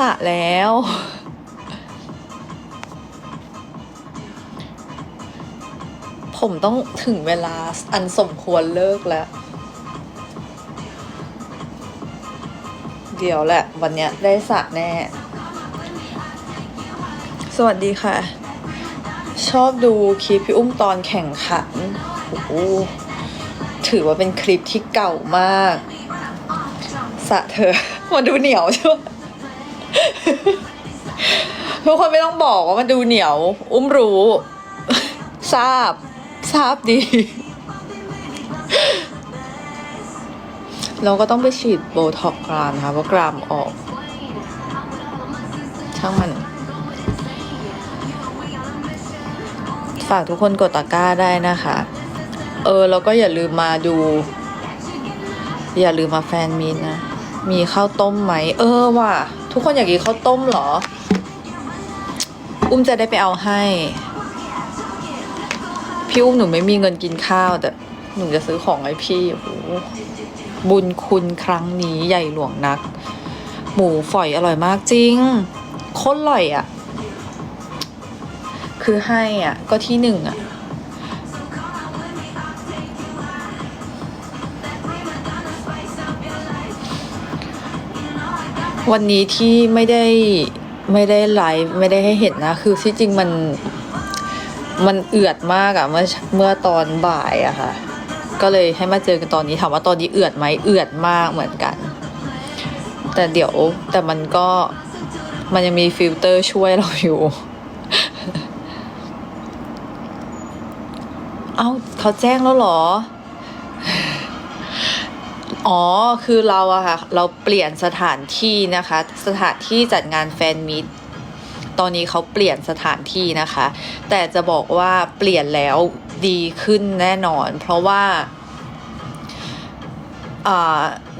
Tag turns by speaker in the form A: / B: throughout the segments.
A: สระแล้ว ผมต้องถึงเวลาอันสมควรเลิกแล้ว เดี๋ยวแหละ วันนี้ได้สระแน่ สวัสดีค่ะ ชอบดูคลิปพี่อุ้มตอนแข่งขันโอ้โหถือว่าเป็นคลิปที่เก่ามากสะเธอ มันดูเหนียวใช่ไหม ทุกคนไม่ต้องบอกว่ามันดูเหนียว อุ้มรู้ ทราบ ทราบดี เราก็ต้องไปฉีดโบท็อกกรามนะคะเพราะกรามออก ช่างมัน ฝากทุกคนกดตะกร้าได้นะคะ เออ แล้วก็อย่าลืมมาดู อย่าลืมมาแฟนมีนนะ มีข้าวต้มไหม เออว่ะ ทุกคนอยากกินข้าวต้มเหรอ อุ้มจะได้ไปเอาให้ พี่อุ้มหนูไม่มีเงินกินข้าวแต่หนูจะซื้อของให้พี่โอ้โหบุญคุณครั้งนี้ใหญ่หลวงนัก หมูฝอยอร่อยมากจริงโคตรอร่อยอะ่ะ คือให้อะ ก็ที่หนึ่งอะ วันนี้ที่ไม่ได้ไม่ได้ไลฟ์ไม่ได้ให้เห็นนะ คือที่จริงมันมันเอือดมากอะเมื่อเมื่อตอนบ่ายอะค่ะ ก็เลยให้มาเจอกันตอนนี้ถามว่าตอนนี้เอือดไหมเอือดมากเหมือนกัน แต่เดี๋ยวแต่มันก็มันยังมีฟิลเตอร์ช่วยเราอยู่ เอ้าเขาแจ้งแล้วหรอ อ๋อ คือเราอะค่ะ เราเปลี่ยนสถานที่นะคะ สถานที่จัดงานแฟนมิตตอนนี้เขาเปลี่ยนสถานที่นะคะ แต่จะบอกว่าเปลี่ยนแล้วดีขึ้นแน่นอน เพราะว่า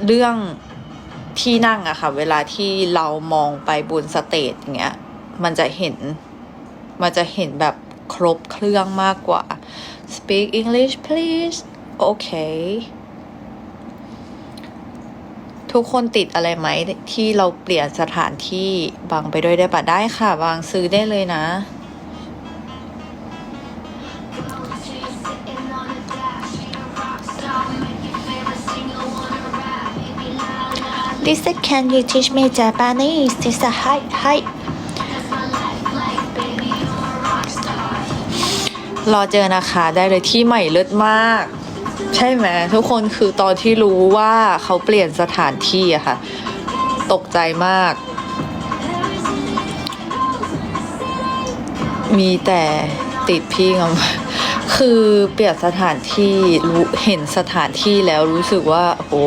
A: เรื่องที่นั่งอะค่ะ เวลาที่เรามองไปบนสเตจอย่างเงี้ย มันจะเห็น มันจะเห็นแบบครบเครื่องมากกว่า speak English please โอเค ทุกคนติดอะไรไหมที่เราเปลี่ยนสถานที่บางไปด้วยได้ปะได้ค่ะ บางซื้อได้เลยนะ
B: Lisa, can you teach me Japanese? Lisa, hi, hi.
A: รอเจอนะคะ ได้เลยที่ใหม่เลิศมาก ใช่ไหมทุกคนคือตอนที่รู้ว่าเขาเปลี่ยนสถานที่อะค่ะ ตกใจมาก มีแต่ติดพี่งคือเปลี่ยนสถานที่รู้เห็นสถานที่แล้วรู้สึกว่าโอ้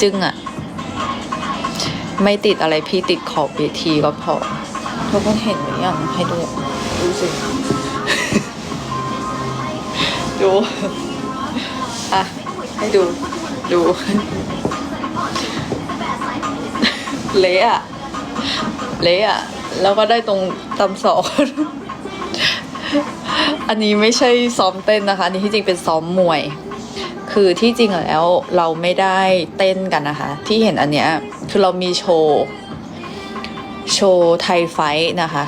A: จึ้งอะไม่ติดอะไรพี่ติดขอบเวทีก็พอทุกคนเห็นหรือยังให้ดูดูสิ ดู อะ ให้ดู ดู เละอะเละอะแล้วก็ได้ตรงตำสองอันนี้ไม่ใช่ซ้อมเต้นนะคะ อันนี้ที่จริงเป็นซ้อมมวย คือที่จริงแล้วเราไม่ได้เต้นกันนะคะ ที่เห็นอันเนี้ยคือเรามีโชว์โชว์ไทยไฟท์นะคะ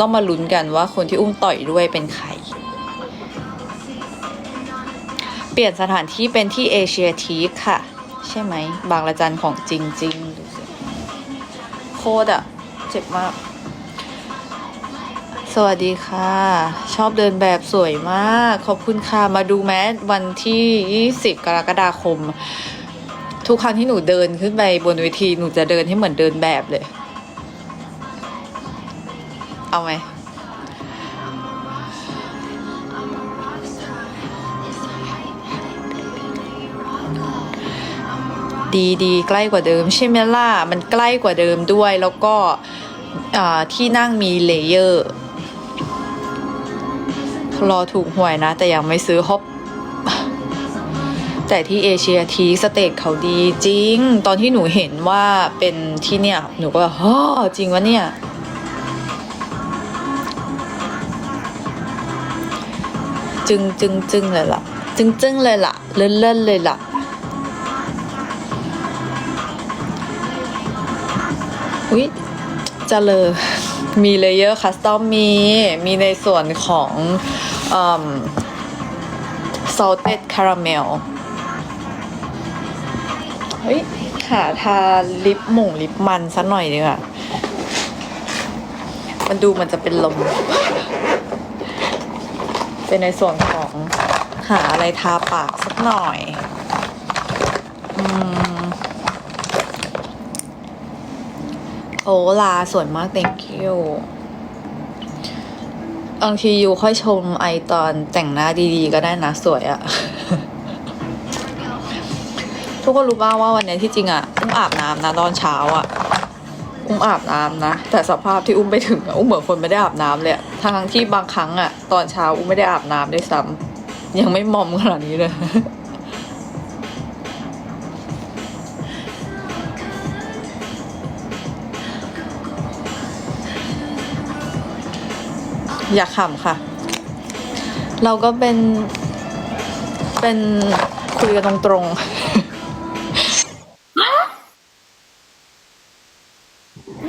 A: ต้องมาลุ้นกันว่าคนที่อุ้มต่อยด้วยเป็นใคร เปลี่ยนสถานที่เป็นที่เอเชียทีคค่ะ ใช่ไหม บางละจันของจริงจริงๆดูสิโคตรอะเจ็บมาก สวัสดีค่ะ ชอบเดินแบบสวยมาก ขอบคุณค่ะ มาดูแมสวันที่ 20 กรกฎาคม ทุกครั้งที่หนูเดินขึ้นไปบนเวทีหนูจะเดินให้เหมือนเดินแบบเลย เอาไหม ดีดีใกล้กว่าเดิมใช่ไหมล่ะมันใกล้กว่าเดิมด้วยแล้วก็ที่นั่งมีเลเยอร์รอถูกหวยนะ แต่ยังไม่ซื้อฮอปแต่ที่เอเชียทีสเตจเขาดีจริง ตอนที่หนูเห็นว่าเป็นที่เนี่ย หนูก็แบบฮ่อจริงวะเนี่ย จึงจึงจึงเลยล่ะ จึงจึงเลยล่ะ เล่นเล่นเลยล่ะ อุ๊ยเจะเลยมีเลเยอร์คัสตอมมี มีในส่วนของอ salted caramel เฮ้ย หาทาลิปหม่งลิปมันซะหน่อยดีกว่ามันดูมันจะเป็นลม เป็นในส่วนของหาอะไรทาปากสักหน่อย อืม โอ้ลาสวยมาก thank you บางทียูค่อยชมไอตอนแต่งหน้าดีๆ ก็ได้นะสวยอะทุกคนรู้บ้างว่าวันนี้ที่จริงอะอุ้มอาบน้ำนะตอนเช้าอะอุ้มอาบน้ำนะ แต่สภาพที่อุ้มไปถึงอุ้มเหมือนคนไม่ได้อาบน้ำเลยทั้งที่บางครั้งอะตอนเช้าอุ้มไม่ได้อาบน้ำด้วยซ้ำยังไม่มอมขนาดนี้เลย อย่าขำค่ะ เราก็เป็น เป็นคุยกันตรงๆ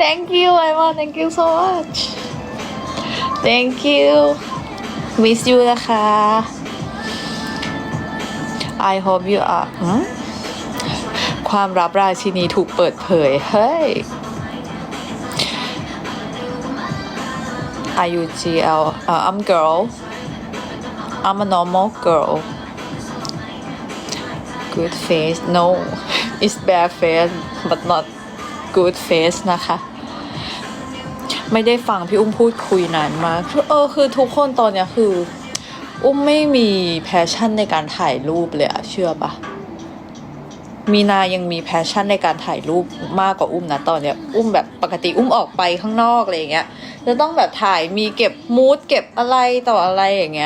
A: Thank you Emma Thank you so much Thank you Miss you นะคะ I hope you are ความลับราชินีถูกเปิดเผย เฮ้ย Are you GL? Uh, I'm girl. I'm a normal girl. Good face. No, it's bad face, but not good face นะคะ ไม่ได้ฟังพี่อุ้มพูดคุยนานมากเออคือทุกคนตอนเนี้ยคือ อุ้มไม่มีแพชชั่นในการถ่ายรูปเลยอะเชื่อปะ มีนายังมีแพชชั่นในการถ่ายรูปมากกว่าอุ้มนะตอนเนี้ยอุ้มแบบปกติอุ้มออกไปข้างนอกอะไรอย่างเงี้ยจะต้องแบบถ่ายมีเก็บมูดเก็บอะไรต่ออะไรอย่างเงี้ย